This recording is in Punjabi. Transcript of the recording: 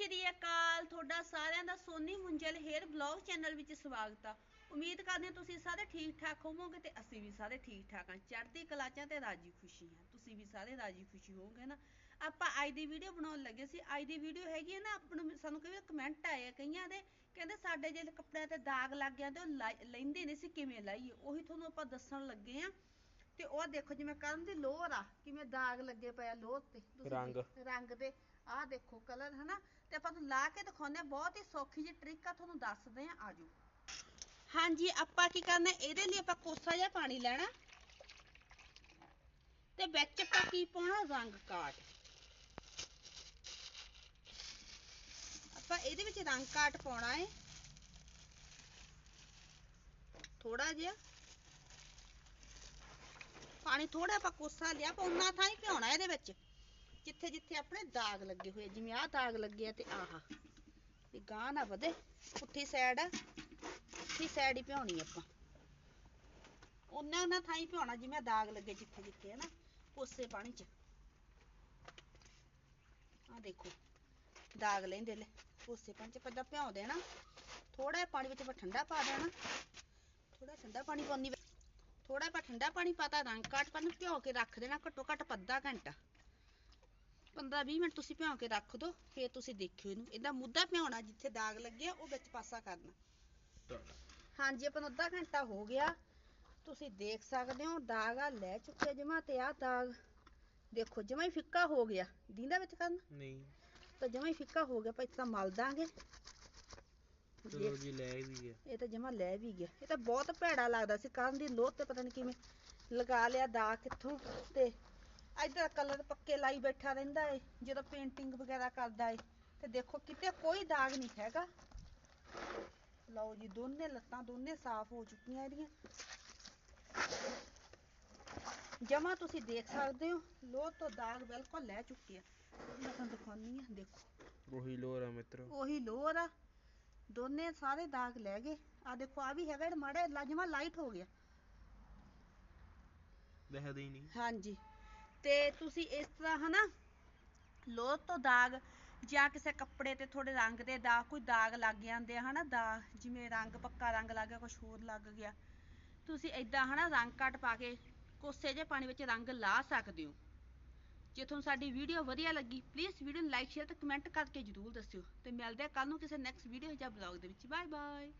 ਸ਼੍ਰੀ ਅਕਾਲ, ਤੁਹਾਡਾ ਸਾਰਿਆਂ ਦਾ Soni Munjal hair blog channel ਵਿੱਚ ਸਵਾਗਤ ਆ। ਉਮੀਦ ਕਰਦੇ ਹਾਂ ਤੁਸੀਂ ਸਾਰੇ ਠੀਕ ਠਾਕ ਹੋਵੋਗੇ ਤੇ ਅਸੀਂ ਵੀ ਸਾਰੇ ਠੀਕ ਠਾਕ ਹਾਂ। ਚੜ੍ਹਦੀ ਕਲਾ ਤੇ ਰਾਜੀ ਖੁਸ਼ੀ ਹਾਂ। ਤੁਸੀਂ ਵੀ ਸਾਰੇ ਰਾਜੀ ਖੁਸ਼ੀ ਹੋਵੋਗੇ ਨਾ। ਆਪਾਂ ਅੱਜ ਦੀ ਵੀਡੀਓ ਬਣਾਉਣ ਲੱਗੇ ਸੀ। ਅੱਜ ਦੀ ਵੀਡੀਓ ਹੈਗੀ ਹੈ ਨਾ, ਆਪਾਂ ਨੂੰ ਸਾਨੂੰ ਕਈ ਕਮੈਂਟ ਆਏ ਆ ਕਈਆਂ ਦੇ, ਕਹਿੰਦੇ ਸਾਡੇ ਜੇ ਕੱਪੜਿਆਂ ਤੇ ਦਾਗ ਲੱਗ ਜਾਂਦੇ ਉਹ ਲੈਂਦੇ ਨਹੀਂ ਸੀ, ਕਿਵੇਂ ਲਾਈਏ? ਉਹੀ ਤੁਹਾਨੂੰ ਆਪਾਂ ਦੱਸਣ ਲੱਗੇ ਆ ਤੇ ਉਹ ਦੇਖੋ ਜਿਵੇਂ ਕਰਨ ਦੀ ਲੋਹਰ ਆ ਕਿਵੇਂ ਦਾਗ ਲੱਗੇ ਪਏ ਆ ਲੋਹਰ ਤੇ ਤੁਸੀਂ ਰੰਗ। ਦੇਖ- ਰੰਗ ਤੇ ਆਹ ਦੇਖੋ ਕਲਰ ਹਨਾ? ਤੇ ਆਪਾਂ ਤੁਹਾਨੂੰ ਲਾ ਕੇ ਦਿਖਾਉਂਦੇ ਆ ਬਹੁਤ ਹੀ ਸੌਖੀ ਜਿਹੀ ਟ੍ਰਿਕ ਆ ਤੁਹਾਨੂੰ ਦੱਸਦੇ ਆ ਆਜੋ ਹਾਂਜੀ ਆਪਾਂ ਕੀ ਕਰਨਾ ਇਹਦੇ ਲਈ ਆਪਾਂ ਕੋਸਾ ਜਿਹਾ ਪਾਣੀ ਲੈਣਾ। ਤੇ ਵਿੱਚ ਆਪਾਂ ਕੀ ਪਾਉਣਾ ਰੰਗ ਕਾਟ। ਆਪਾਂ ਇਹਦੇ ਵਿੱਚ ਰੰਗ ਕਾਟ ਪਾਉਣਾ ਹੈ ਥੋੜਾ ਜਿਹਾ। ਪਾਣੀ ਥੋੜਾ ਆਪਾਂ ਕੋਸਾ ਲਿਆ ਆਪਾਂ ਉਨਾ ਥਾਂ ਹੀ ਭਿਉਣਾ ਇਹਦੇ ਵਿੱਚ ਜਿੱਥੇ ਜਿੱਥੇ ਆਪਣੇ ਦਾਗ ਲੱਗੇ ਹੋਏ ਆ, ਜਿਵੇਂ ਆਹ ਦਾਗ ਲੱਗੇ ਆ ਤੇ ਆਹ। ਵੀ ਗਾਂ ਨਾ ਵਧੇ ਪੁੱਠੀ ਸਾਈਡ ਪੁੱਠੀ ਸਾਈਡ ਹੀ ਭਿਉਣੀ ਆਪਾਂ। ਉਹਨਾਂ ਉਹਨਾਂ ਥਾਂ ਹੀ ਭਿਉਣਾ ਜਿਵੇਂ ਦਾਗ ਲੱਗੇ ਜਿੱਥੇ ਜਿੱਥੇ ਹੈ ਨਾ ਕੋਸੇ ਪਾਣੀ 'ਚ। ਆਹ ਦੇਖੋ ਦਾਗ ਲੈਂਦੇ ਲੈ ਕੋਸੇ ਪਾਣੀ 'ਚ ਪਹਿਲਾਂ ਭਿਉਂ ਦੇਣਾ ਥੋੜਾ ਪਾਣੀ ਵਿੱਚ ਆਪਾਂ ਠੰਡਾ ਪਾ ਦੇਣਾ ਥੋੜਾ ਠੰਡਾ ਪਾਣੀ ਪਾਉਣੀ ਥੋੜਾ ਜਿਹਾ ਠੰਡਾ ਪਾਣੀ ਪਾਤਾ ਰੰਗ ਕਾਟ ਪਾ ਨੂੰ ਭਿਉਂ ਕੇ ਰੱਖ ਦੇਣਾ ਘੱਟੋ ਘੱਟ ਅੱਧਾ ਘੰਟਾ। 15-20 ਮਿੰਟ ਤੁਸੀਂ ਭਿਉਂ ਕੇ ਰੱਖ ਦਿਓ ਫੇਰ ਤੁਸੀਂ ਦੇਖਿਓ ਇਹਨੂੰ। ਇਹਦਾ ਮੁੱਦਾ ਭਿਉਣਾ ਜਿੱਥੇ ਦਾਗ ਲੱਗਿਆ ਉਹ ਵਿੱਚ ਪਾਸਾ ਕਰਨਾ। ਹਾਂਜੀ ਆਪਾਂ ਨੂੰ ਅੱਧਾ ਘੰਟਾ ਹੋ ਗਿਆ। ਤੁਸੀਂ ਦੇਖ ਸਕਦੇ ਹੋ ਦਾਗ ਆ ਲੈ ਚੁੱਕਿਆ ਜਮਾ ਤੇ ਆ ਦਾਗ। ਦੇਖੋ ਜਮਾ ਹੀ ਫਿੱਕਾ ਹੋ ਗਿਆ। ਦੀਂਦਾ ਵਿੱਚ ਕਰਨ? ਨਹੀਂ। ਤਾਂ ਜਮਾ ਹੀ ਫਿੱਕਾ ਹੋ ਗਿਆ ਆਪਾਂ ਇਸ ਤਰ੍ਹਾਂ ਮਲ ਦਾਂਗੇ। ਚਲੋ ਜੀ ਲੈ ਵੀ ਗਿਆ। ਇਹ ਤਾਂ ਜਮਾ ਲੈ ਵੀ ਗਿਆ। ਇਹ ਤਾਂ ਬਹੁਤ ਭੈੜਾ ਲੱਗਦਾ ਸੀ। ਕਰਨ ਦੀ ਲੋਹ ਤੇ ਪਤਾ ਨਹੀਂ ਕਿਵੇਂ ਲਗਾ ਲਿਆ ਦਾਗ ਕਿੱਥੋਂ ਤੇ ਇਧਰ ਕਲਰ ਪੱਕੇ ਲਾਈ ਬੈਠਾ ਰਹਿੰਦਾ ਏ ਜਦੋਂ ਪੇਂਟਿੰਗ ਵਗੈਰਾ ਕਰਦਾ ਏ। ਤੇ ਦੇਖੋ ਕਿਤੇ ਕੋਈ ਦਾਗ ਨਹੀਂ ਹੈਗਾ। ਲਓ ਜੀ ਦੋਨੇ ਲੱਤਾਂ ਦੋਨੇ ਸਾਫ਼ ਹੋ ਚੁੱਕੀਆਂ ਇਹਦੀਆਂ। ਜਮਾ ਤੁਸੀਂ ਦੇਖ ਸਕਦੇ ਹੋ ਲੋਹ ਤੋਂ ਦਾਗ ਬਿਲਕੁਲ ਲੈ ਚੁੱਕੇ ਆ। ਮੈਂ ਤੁਹਾਨੂੰ ਦਿਖਾਉਣੀ ਆ ਦੇਖੋ। ਉਹੀ ਲੋਰਾ ਮਿੱਤਰੋ। ਉਹੀ ਲੋਅਰ ਆ। ਦੋਨੇ ਸਾਰੇ ਦਾਗ ਲੈ ਗਏ। ਆ ਦੇਖੋ ਆ ਵੀ ਹੈਗਾ ਜਿਹੜਾ ਮਾੜਾ ਲਾਜਮਾ ਲਾਈਟ ਹੋ ਗਿਆ। ਦਿਖਦਾ ਹੀ ਨਹੀਂ। ਹਾਂਜੀ। ਤੇ ਤੁਸੀਂ ਇਸ ਤਰ੍ਹਾਂ ਹਨਾ ਲੋਹ ਤੋਂ ਦਾਗ ਜਾਂ ਕਿਸੇ ਕੱਪੜੇ ਤੇ ਥੋੜੇ ਰੰਗ ਦੇ ਦਾਗ ਕੋਈ ਦਾਗ ਲੱਗ ਜਾਂਦੇ ਆ ਹਨਾ ਦਾਗ ਜਿਵੇਂ ਰੰਗ ਪੱਕਾ ਰੰਗ ਲੱਗ ਗਿਆ ਕੁਝ ਹੋਰ ਲੱਗ ਗਿਆ। ਤੁਸੀਂ ਏਦਾਂ ਹਨਾ ਰੰਗ ਕੱਟ ਪਾ ਕੇ ਕੋਸੇ ਜਿਹੇ ਪਾਣੀ ਵਿੱਚ ਰੰਗ ਲਾ ਸਕਦੇ ਹੋ। ਜੇ ਤੁਹਾਨੂੰ ਸਾਡੀ ਵੀਡੀਓ ਵਧੀਆ ਲੱਗੀ ਪਲੀਜ਼ ਵੀਡੀਓ ਨੂੰ ਲਾਈਕ ਸ਼ੇਅਰ ਤੇ ਕਮੈਂਟ ਕਰਕੇ ਜਰੂਰ ਦੱਸਿਓ। ਤੇ ਮਿਲਦੇ ਆ ਕੱਲ ਨੂੰ ਕਿਸੇ ਨੈਕਸਟ ਵੀਡੀਓ ਜਾਂ ਬਲੌਗ ਦੇ ਵਿੱਚ। Bye bye